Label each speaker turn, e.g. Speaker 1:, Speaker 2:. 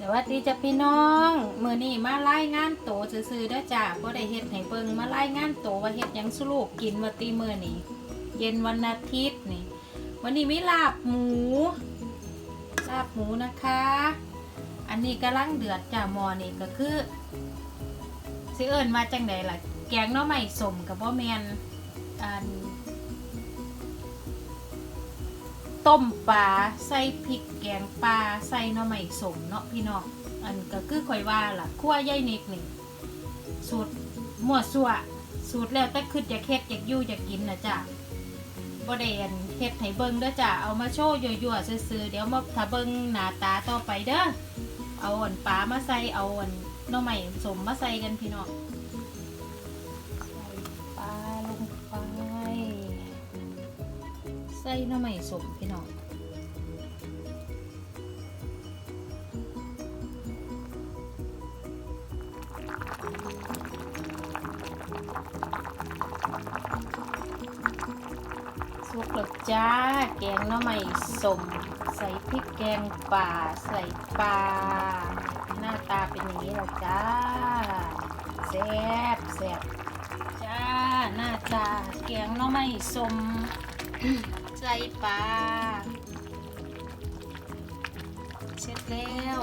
Speaker 1: สวัสดีจ้ะพี่น้องมือนี้มาไล่งานโตซื่อๆเด้จ้าบ่ได้เฮ็ดให้เบิ่งมาไล่งานโตว่าเฮ็ดหยังสุลูกกินว่าตีมื้อนี้เย็นวันอาทิตย์นี่ วันนี้มีลาบหมูลาบหมูนะคะ อันนี้กำลังเดือดจ้ามอนี่ก็คือสิเอิ้นมาจังไดล่ะแกงหน่อไม้สมกับบ่แม่นอัน ต้มปลาใส่พริกแกงปลาใส่หน่อไม้สมเนาะพี่น้องอันก็คือข่อยว่าล่ะคั่วยายนิกนี่สูตรมั่วซั่วสูตรแล้วแต่คืออยากเฮ็ดอยากยู่อยากกินนะจ้ะบ่ได้อันเฮ็ดให้เบิ่งเด้อจ้ะเอามาโชว์ยั่วๆซื่อๆเดี๋ยวมาถ้าเบิ่งหน้าตาต่อไปเด้อเอาอันปลามาใส่เอาอันหน่อไม้สมมาใส่กันพี่น้อง ส่หน้ำใหม่สมพี่น้องสุกแล้วจ้า แกงหน้ำใหม่สม ใส่พริกแกงป่า ใส่ปลา หน้าตาเป็นอย่างนี้แหละจ้าแซ่บแซ่บจ้า หน้าตา แกงหน้ำใหม่สม ส่ปลาเช็ดแล้ว